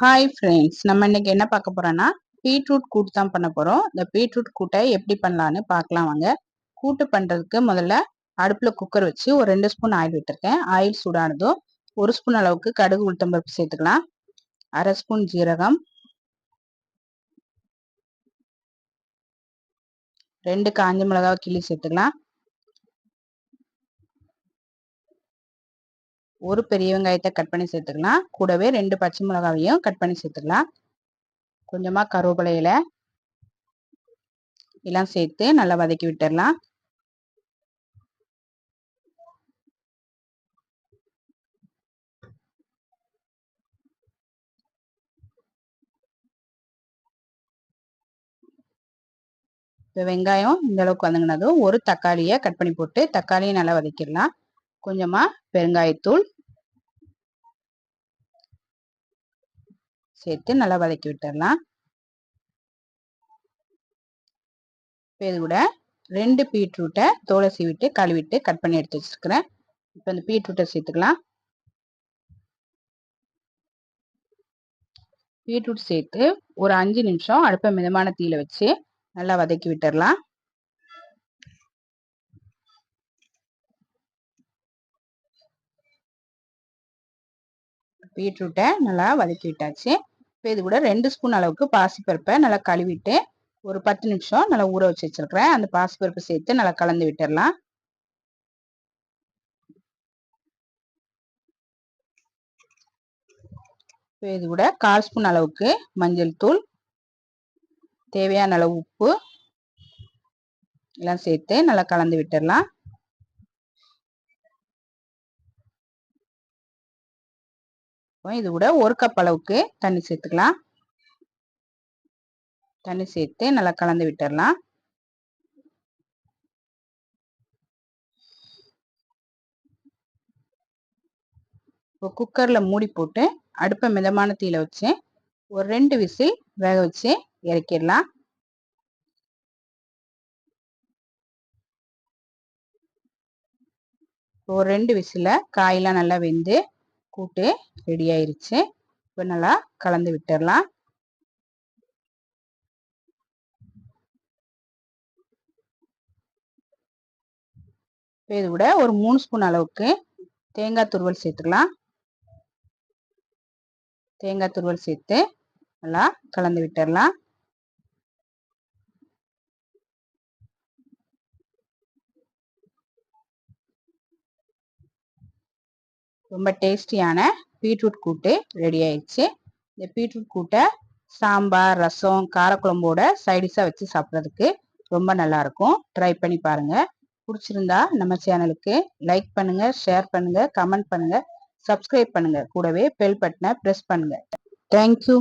Hi friends நம்ம இன்னைக்கு என்ன பார்க்க போறோம்னா பீட்ரூட் கூட்டு தான் பண்ண போறோம். இந்த பீட்ரூட் கூட்டை எப்படி பண்ணலான்னு பார்க்கலாம் வாங்க. கூட்டு பண்றதுக்கு முதல்ல அடுப்புல குக்கர் வச்சு ஒரு ரெண்டு ஸ்பூன் ஆயில் விட்டுருக்கேன். ஆயில் சூடானதும் ஒரு ஸ்பூன் அளவுக்கு கடுகு உளுத்தம்பருப்பு சேர்த்துக்கலாம். அரை ஸ்பூன் ஜீரகம். ரெண்டு காஞ்ச மிளகாவை கிள்ளி சேர்த்துக்கலாம். ஒரு பெரிய வெங்காயத்தை கட் பண்ணி சேர்த்துக்கலாம். கூடவே ரெண்டு பச்சை மிளகாவையும் கட் பண்ணி சேர்த்துக்கலாம். கொஞ்சமாக கருவேப்பிலையில எல்லாம் சேர்த்து நல்லா வதக்கி விட்டுடலாம். இப்போ வெங்காயம் இந்த அளவுக்கு வதங்கினதும் ஒரு தக்காளியை கட் பண்ணி போட்டு தக்காளியை நல்லா வதக்கிடலாம். கொஞ்சமாக பெருங்காயத்தூள் சேர்த்து நல்லா வதக்கி விட்டுடலாம் இது கூட ரெண்டு பீட்ரூட்டை தோலை சீவிட்டு கழுவிட்டு கட் பண்ணி எடுத்து வச்சுருக்கிறேன். இப்போ இந்த பீட்ரூட்டை சேர்த்துக்கலாம். பீட்ரூட் சேர்த்து ஒரு அஞ்சு நிமிஷம் அடுப்பை மிதமான தீயில வச்சு நல்லா வதக்கி விட்டுடலாம் பீட்ரூட்டை நல்லா வதக்கி விட்டாச்சு. இப்போ இது கூட ரெண்டு ஸ்பூன் அளவுக்கு பாசிப்பருப்பை நல்லா கழுவிட்டு ஒரு பத்து நிமிஷம் நல்லா ஊற வச்சு வச்சிருக்கிறேன். அந்த பாசிப்பருப்பு சேர்த்து நல்லா கலந்து விட்டுடலாம். இப்போ இது கூட கால் ஸ்பூன் அளவுக்கு மஞ்சள் தூள் தேவையான அளவு உப்பு எல்லாம் சேர்த்து நல்லா கலந்து விட்டுடலாம். இது கூட ஒரு கப் அளவுக்கு தண்ணி சேர்த்துக்கலாம். தண்ணி சேர்த்து நல்லா கலந்து விட்டுடலாம் இப்போ குக்கரில் மூடி போட்டு அடுப்பை மிதமான தீயில வச்சு ஒரு ரெண்டு விசில் வேக வச்சு இறக்கிடலாம். ஒரு ரெண்டு விசில காயெல்லாம் நல்லா வெந்து கூட்டு ரெடி ஆயிருச்சு. இப்போ நல்லா கலந்து விட்டுடலாம். இது கூட ஒரு மூணு ஸ்பூன் அளவுக்கு தேங்காய் துருவல் சேர்த்துக்கலாம். தேங்காய் துருவல் சேர்த்து நல்லா கலந்து விட்டுடலாம். ரொம்ப டேஸ்டியான பீட்ரூட் கூட்டு ரெடி ஆயிடுச்சு. இந்த பீட்ரூட் கூட்டை சாம்பார் ரசம் காரக்குழம்போட சைடிஷாக வச்சு சாப்பிட்றதுக்கு ரொம்ப நல்லாயிருக்கும் ட்ரை பண்ணி பாருங்க. பிடிச்சிருந்தா நம்ம சேனலுக்கு லைக் பண்ணுங்கள் ஷேர் பண்ணுங்கள் கமெண்ட் பண்ணுங்கள் சப்ஸ்கிரைப் பண்ணுங்கள் கூடவே பெல் பட்டனை ப்ரெஸ் பண்ணுங்கள் தேங்க்யூ